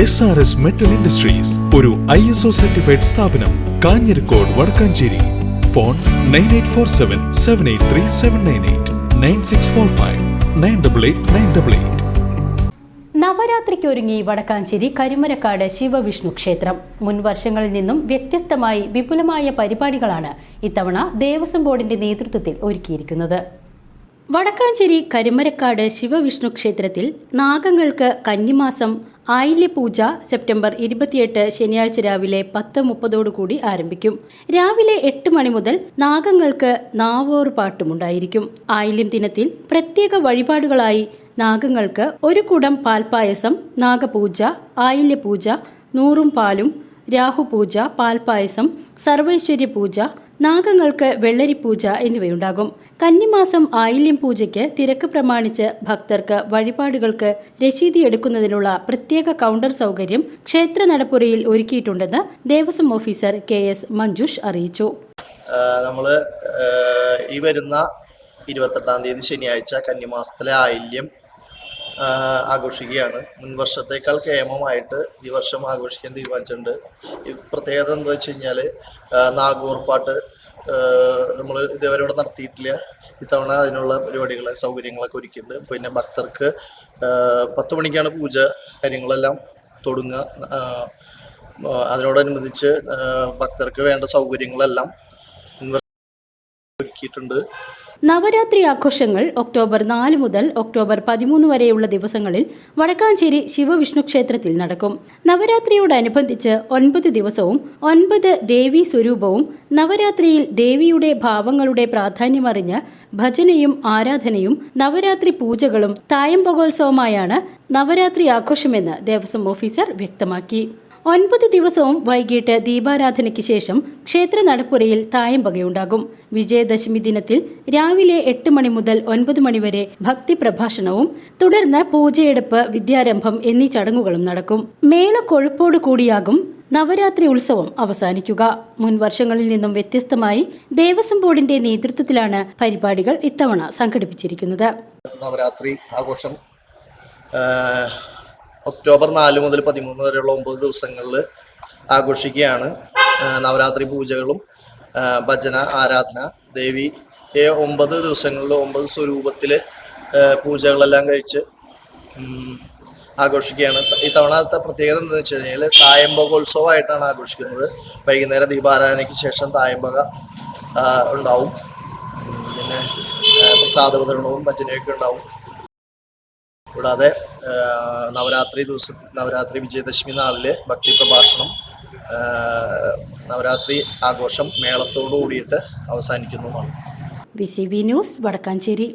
S R S metal industries ഒരു I S O certified സ്ഥാപനം Kanjirakode Vadakkanchery. Phone nine eight four seven seven eight three seven nine eight nine six four five nine double eight nine double eight നവരാത്രിക്കൊരുങ്ങി Vadakkanchery Karimarakkad Shiva Vishnu ക്ഷേത്രം. മുൻ വർഷങ്ങളിൽ നിന്നും വ്യത്യസ്തമായി വിപുലമായ പരിപാടികളാണ് ഇത്തവണ ദേവസ്വം ബോർഡിന്റെ നേതൃത്വത്തിൽ ഒരുക്കിയിരിക്കുന്നത്. വടക്കാഞ്ചേരി കരിമരക്കാട് ശിവവിഷ്ണു ക്ഷേത്രത്തിൽ നാഗങ്ങൾക്ക് കന്നിമാസം ആയില്യപൂജ സെപ്റ്റംബർ ഇരുപത്തിയെട്ട് ശനിയാഴ്ച രാവിലെ പത്ത് മുപ്പതോടുകൂടി ആരംഭിക്കും. രാവിലെ എട്ട് മണി മുതൽ നാഗങ്ങൾക്ക് നാവോർ പാട്ടുമുണ്ടായിരിക്കും. ആയില്യം ദിനത്തിൽ പ്രത്യേക വഴിപാടുകളായി നാഗങ്ങൾക്ക് ഒരു കുടം പാൽപ്പായസം നാഗപൂജ ആയില്യപൂജ നൂറും പാലും രാഹുപൂജ പാൽപ്പായസം സർവൈശ്വര്യ പൂജ നാഗങ്ങൾക്ക് വെള്ളരിപ്പൂജ എന്നിവയുണ്ടാകും. കന്നിമാസം ആയില്യം പൂജയ്ക്ക് തിരക്ക് പ്രമാണിച്ച് ഭക്തർക്ക് വഴിപാടുകൾക്ക് രശീതി എടുക്കുന്നതിനുള്ള പ്രത്യേക കൗണ്ടർ സൗകര്യം ക്ഷേത്ര നടപ്പുരയിൽ ഒരുക്കിയിട്ടുണ്ടെന്ന് Devaswom officer K S Manjush അറിയിച്ചു. നമ്മൾ ഈ വരുന്ന ഇരുപത്തെട്ടാം തീയതി ശനിയാഴ്ച കന്നിമാസത്തിലെ ആയില്യം ആഘോഷിക്കുകയാണ്. മുൻ വർഷത്തേക്കാൾ കേമമായിട്ട് ഈ വർഷം ആഘോഷിക്കാൻ തീരുമാനിച്ചിട്ടുണ്ട്. പ്രത്യേകത എന്താ വെച്ച് കഴിഞ്ഞാൽ നാഗൂർപ്പാട്ട് നമ്മൾ ഇതേവരെ ഇവിടെ നടത്തിയിട്ടില്ല. ഇത്തവണ അതിനുള്ള പരിപാടികൾ സൗകര്യങ്ങളൊക്കെ ഒരുക്കിയിട്ടുണ്ട്. പിന്നെ ഭക്തർക്ക് പത്ത് മണിക്കാണ് പൂജ. കാര്യങ്ങളെല്ലാം തുടങ്ങുക. അതിനോടനുബന്ധിച്ച് ഭക്തർക്ക് വേണ്ട സൗകര്യങ്ങളെല്ലാം ഒരുക്കിയിട്ടുണ്ട്. നവരാത്രി ആഘോഷങ്ങൾ ഒക്ടോബർ നാല് മുതൽ ഒക്ടോബർ പതിമൂന്ന് വരെയുള്ള ദിവസങ്ങളിൽ വടക്കാഞ്ചേരി ശിവവിഷ്ണു ക്ഷേത്രത്തിൽ നടക്കും. നവരാത്രിയോടനുബന്ധിച്ച് ഒൻപത് ദിവസവും ഒൻപത് ദേവീ സ്വരൂപവും നവരാത്രിയിൽ ദേവിയുടെ ഭാവങ്ങളുടെ പ്രാധാന്യമറിഞ്ഞ് ഭജനയും ആരാധനയും നവരാത്രി പൂജകളും തായമ്പകോത്സവമായാണ് നവരാത്രി ആഘോഷമെന്ന് ദേവസ്വം ഓഫീസർ വ്യക്തമാക്കി. ഒൻപത് ദിവസവും വൈകിട്ട് ദീപാരാധനയ്ക്ക് ശേഷം ക്ഷേത്ര നടപ്പുരയിൽ തായമ്പകയുണ്ടാകും. വിജയദശമി ദിനത്തിൽ രാവിലെ എട്ട് മണി മുതൽ ഒൻപത് മണിവരെ ഭക്തി പ്രഭാഷണവും തുടർന്ന് പൂജയെടുപ്പ് വിദ്യാരംഭം എന്നീ ചടങ്ങുകളും നടക്കും. മേള കൊഴുപ്പോട് കൂടിയാകും നവരാത്രി ഉത്സവം അവസാനിക്കുക. മുൻ വർഷങ്ങളിൽ നിന്നും വ്യത്യസ്തമായി ദേവസ്വം ബോർഡിന്റെ നേതൃത്വത്തിലാണ് പരിപാടികൾ ഇത്തവണ സംഘടിപ്പിച്ചിരിക്കുന്നത്. നവരാത്രി ആഘോഷം ഒക്ടോബർ നാല് മുതൽ പതിമൂന്ന് വരെയുള്ള ഒമ്പത് ദിവസങ്ങളിൽ ആഘോഷിക്കുകയാണ്. നവരാത്രി പൂജകളും ഭജന ആരാധന ദേവി ഏ ഒമ്പത് ദിവസങ്ങളിൽ ഒമ്പത് സ്വരൂപത്തിൽ പൂജകളെല്ലാം കഴിച്ച് ആഘോഷിക്കുകയാണ്. ഈ തവണത്തെ പ്രത്യേകത എന്താണെന്ന് വെച്ച് കഴിഞ്ഞാൽ തായമ്പകോത്സവമായിട്ടാണ് ആഘോഷിക്കുന്നത്. വൈകുന്നേരം ദീപാരാധനയ്ക്ക് ശേഷം തായമ്പക ഉണ്ടാവും. പിന്നെ പ്രസാദ വിതരണവും ഭജനയൊക്കെ ഉണ്ടാവും. കൂടാതെ നവരാത്രി ദിവസം നവരാത്രി വിജയദശമി നാളിൽ ഭക്തി പ്രഭാഷണം നവരാത്രി ആഘോഷം മേളത്തോടു കൂടിയിട്ട് അവസാനിക്കുന്നതുമാണ് V C B news Vadakkanchery.